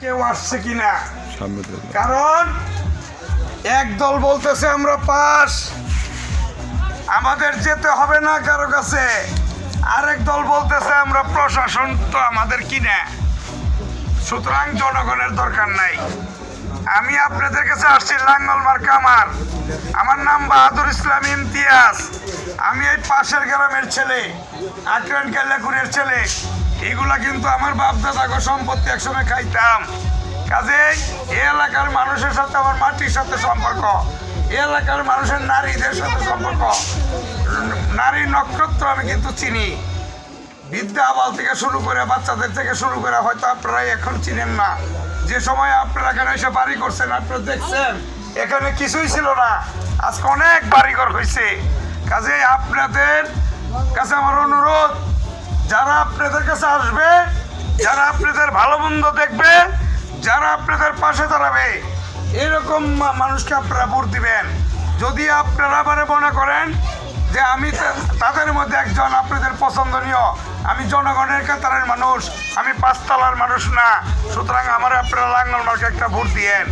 কেউ আসছে কিনা? কারণ এক দল বলতেছে আমরা পাস। আমাদের যেতে হবে না কারও কাছে। আরেক দল বলতেছে আমরা প্রশাসন তো আমাদের কিনা। সুতরাং জনগণের দরকার নাই। আমি আপনাদের কাছে আসছি লাঙ্গল মার্কা আমার। আমার নাম বাহাদুর ইসলাম ইমতিয়াজ। আমি এই পাশের গ্রামের ছেলে, আক্রান কেল্লাকুরের ছেলে। এগুলা কিন্তু আমার বাপ দাদাকে সম্পত্তি একসময় খাইতাম। কাজেই এই এলাকার মানুষের সাথে আমার মাটির সাথে সম্পর্ক, এই এলাকার মানুষের নারীদের সাথে সম্পর্ক। নারী নক্ষত্র আমি কিন্তু চিনি। বিদ্যা আবাল থেকে শুরু করে বাচ্চাদের থেকে শুরু করে হয়তো আপনারা এখন চিনেন না। যে সময় আপনারা এখানে এসে বাড়ি করছেন, আপনারা দেখছেন, এখানে কিছুই ছিল না। আজকে অনেক বাড়িঘর হয়েছে কাজে আপনাদের কাছে আমার অনুরোধ যারা আপনাদের কাছে আসবে যারা আপনাদের ভালো মন্দ দেখবে যারা আপনাদের পাশে দাঁড়াবে এরকম মানুষকে আপনারা ভোট দিবেন। যদি আপনারা মানে মনে করেন যে আমি তাদের মধ্যে একজন আপনাদের পছন্দনীয় আমি জনগণের কাতারের মানুষ আমি পাঁচতলার মানুষ না সুতরাং আমার আপনারা লাঙ্গল মার্কে একটা ভোট দিয়েন।